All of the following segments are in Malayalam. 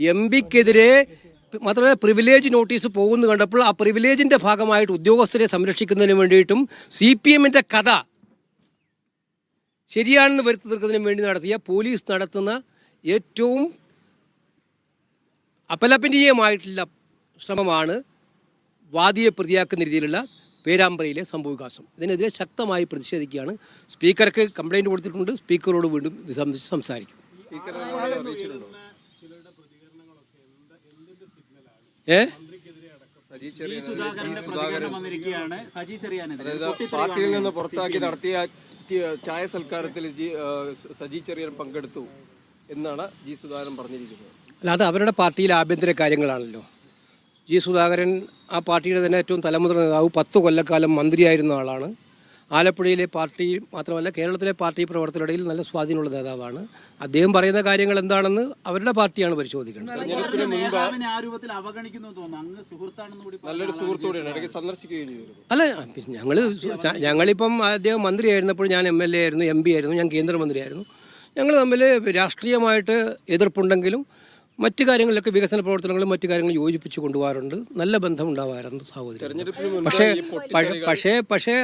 എം പിക്കെതിരെ മാത്രമല്ല പ്രിവിലേജ് നോട്ടീസ് പോകുന്നു കണ്ടപ്പോൾ ആ പ്രിവിലേജിന്റെ ഭാഗമായിട്ട് ഉദ്യോഗസ്ഥരെ സംരക്ഷിക്കുന്നതിന് വേണ്ടിയിട്ടും സി പി എമ്മിന്റെ കഥ ശരിയാണെന്ന് വരുത്തി തീർക്കുന്നതിന് വേണ്ടി നടത്തിയ പോലീസ് നടത്തുന്ന ഏറ്റവും അപലപനീയമായിട്ടുള്ള ശ്രമമാണ് വാദിയെ പ്രതിയാക്കുന്ന രീതിയിലുള്ള പേരാമ്പ്രയിലെ സംഭവവികാസം. ഇതിനെതിരെ ശക്തമായി പ്രതിഷേധിക്കുകയാണ്. സ്പീക്കർക്ക് കംപ്ലൈന്റ് കൊടുത്തിട്ടുണ്ട്. സ്പീക്കറോട് വീണ്ടും സംബന്ധിച്ച് സംസാരിക്കും. ഏ? ജി സുധാകരന്റെ പ്രതികരണം വന്നിരിക്കുകയാണ്. സജി ചെറിയാനെതിരെ പാർട്ടിയിൽ നിന്ന് പുറത്താക്കി നടത്തിയ ചായ സൽക്കാരത്തിൽ സജി ചെറിയൻ പങ്കെടുത്തു എന്നാണ് ജി സുധാകരൻ പറഞ്ഞിരിക്കുന്നത്. അല്ലാതെ അത് അവരുടെ പാർട്ടിയിലെ ആഭ്യന്തര കാര്യങ്ങളാണല്ലോ. ജി സുധാകരൻ ആ പാർട്ടിയുടെ തന്നെ ഏറ്റവും തലമുതിർന്ന നേതാവ് പത്ത് കൊല്ലക്കാലം മന്ത്രിയായിരുന്ന ആളാണ്. ആലപ്പുഴയിലെ പാർട്ടി മാത്രമല്ല കേരളത്തിലെ പാർട്ടി പ്രവർത്തകരുടെ നല്ല സ്വാധീനമുള്ള നേതാവാണ്. അദ്ദേഹം പറയുന്ന കാര്യങ്ങൾ എന്താണെന്ന് അവരുടെ പാർട്ടിയാണ് പരിശോധിക്കുന്നത് അല്ല ഞങ്ങൾ ഞങ്ങളിപ്പം അദ്ദേഹം മന്ത്രിയായിരുന്നപ്പോൾ ഞാൻ എം എൽ എ ആയിരുന്നു എം പി ആയിരുന്നു ഞാൻ കേന്ദ്രമന്ത്രിയായിരുന്നു. ഞങ്ങൾ തമ്മിൽ രാഷ്ട്രീയമായിട്ട് എതിർപ്പുണ്ടെങ്കിലും മറ്റു കാര്യങ്ങളിലൊക്കെ വികസന പ്രവർത്തനങ്ങളും മറ്റു കാര്യങ്ങളും യോജിപ്പിച്ച് കൊണ്ടുപോകാറുണ്ട്. നല്ല ബന്ധം ഉണ്ടാവാറുണ്ട് സഹോദരൻ പക്ഷേ പക്ഷേ പക്ഷേ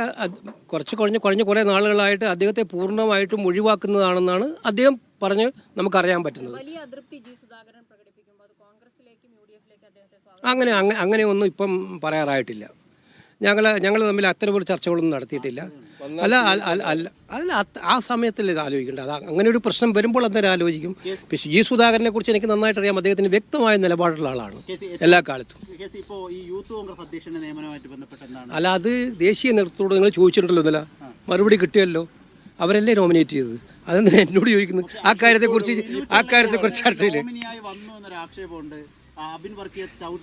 കുറച്ച് കുറഞ്ഞ കുറഞ്ഞ കുറേ നാളുകളായിട്ട് അദ്ദേഹത്തെ പൂർണമായിട്ടും ഒഴിവാക്കുന്നതാണെന്നാണ് അദ്ദേഹം പറഞ്ഞ് നമുക്കറിയാൻ പറ്റുന്നത്. അങ്ങനെ അങ്ങനെ ഒന്നും അങ്ങനെയൊന്നും ഇപ്പം പറയാറായിട്ടില്ല. ഞങ്ങൾ ഞങ്ങൾ തമ്മിൽ അത്തരമൊരു ചർച്ചകളൊന്നും നടത്തിയിട്ടില്ല അല്ല അല്ല അല്ല ആ സമയത്തിൽ ഇത് ആലോചിക്കേണ്ടത് അത് അങ്ങനെ ഒരു പ്രശ്നം വരുമ്പോൾ അന്നേരം ആലോചിക്കും പക്ഷേ ഈ സുധാകരനെ കുറിച്ച് എനിക്ക് നന്നായിട്ട് അറിയാം അദ്ദേഹത്തിന് വ്യക്തമായ നിലപാടുള്ള ആളാണ് എല്ലാ കാലത്തും അല്ല അത് ദേശീയ നേതൃത്വത്തോട് നിങ്ങൾ ചോദിച്ചിട്ടുണ്ടല്ലോ ഇന്നലെ മറുപടി കിട്ടിയല്ലോ അവരല്ലേ നോമിനേറ്റ് ചെയ്തത് അതെന്താ എന്നോട് ചോദിക്കുന്നത് ആ കാര്യത്തെക്കുറിച്ച് ആ കാര്യത്തെക്കുറിച്ച് ചർച്ച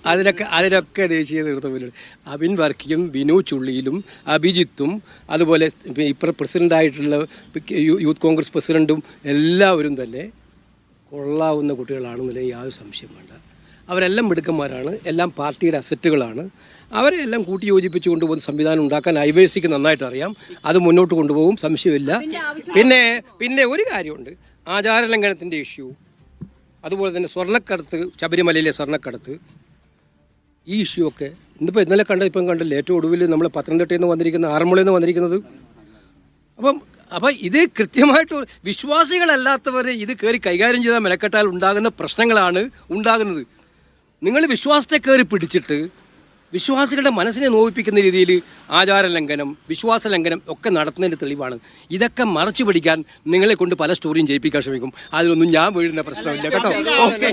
അതിലൊക്കെ അതിലൊക്കെ ദേശീയ നേതൃത്വം അബിൻ വർക്കിയും ബിനു ചുള്ളിയിലും അഭിജിത്തും അതുപോലെ ഇപ്പം പ്രസിഡന്റായിട്ടുള്ള യൂത്ത് കോൺഗ്രസ് പ്രസിഡന്റും എല്ലാവരും തന്നെ കൊള്ളാവുന്ന കുട്ടികളാണെന്നില്ല യാതൊരു സംശയം വേണ്ട. അവരെല്ലാം മിടുക്കന്മാരാണ് എല്ലാം പാർട്ടിയുടെ അസറ്റുകളാണ്. അവരെ എല്ലാം കൂട്ടി യോജിപ്പിച്ച് കൊണ്ടുപോകുന്ന സംവിധാനം ഉണ്ടാക്കാൻ ഐ വൈ സിക്ക് നന്നായിട്ട് അറിയാം. അത് മുന്നോട്ട് കൊണ്ടുപോകും സംശയമില്ല. പിന്നെ പിന്നെ ഒരു കാര്യമുണ്ട്. ആചാരലംഘനത്തിന്റെ ഇഷ്യൂ അതുപോലെ തന്നെ സ്വർണക്കടത്ത് ശബരിമലയിലെ സ്വർണക്കടത്ത്. ഈ ഇഷ്യൂ ഒക്കെ ഇന്നിപ്പോൾ ഇന്നലെ കണ്ട ഇപ്പം കണ്ടില്ല ഏറ്റവും ഒടുവിൽ നമ്മൾ പത്തനംതിട്ടയിൽ നിന്ന് വന്നിരിക്കുന്ന ആറന്മുളയിൽ നിന്ന് വന്നിരിക്കുന്നത്. അപ്പം അപ്പം ഇത് കൃത്യമായിട്ട് വിശ്വാസികളല്ലാത്തവർ ഇത് കയറി കൈകാര്യം ചെയ്താൽ മെനക്കെട്ടാൽ ഉണ്ടാകുന്ന പ്രശ്നങ്ങളാണ് ഉണ്ടാകുന്നത്. നിങ്ങൾ വിശ്വാസത്തെ കയറി പിടിച്ചിട്ട് വിശ്വാസികളുടെ മനസ്സിനെ നോവിപ്പിക്കുന്ന രീതിയിൽ ആചാര ലംഘനം വിശ്വാസ ലംഘനം ഒക്കെ നടത്തുന്നതിന്റെ തെളിവാണ്. ഇതൊക്കെ മറച്ചു പിടിക്കാൻ നിങ്ങളെ കൊണ്ട് പല സ്റ്റോറിയും ജയിപ്പിക്കാൻ ശ്രമിക്കും. അതിലൊന്നും ഞാൻ വീഴുന്ന പ്രശ്നമില്ല കേട്ടോ? ഓക്കെ.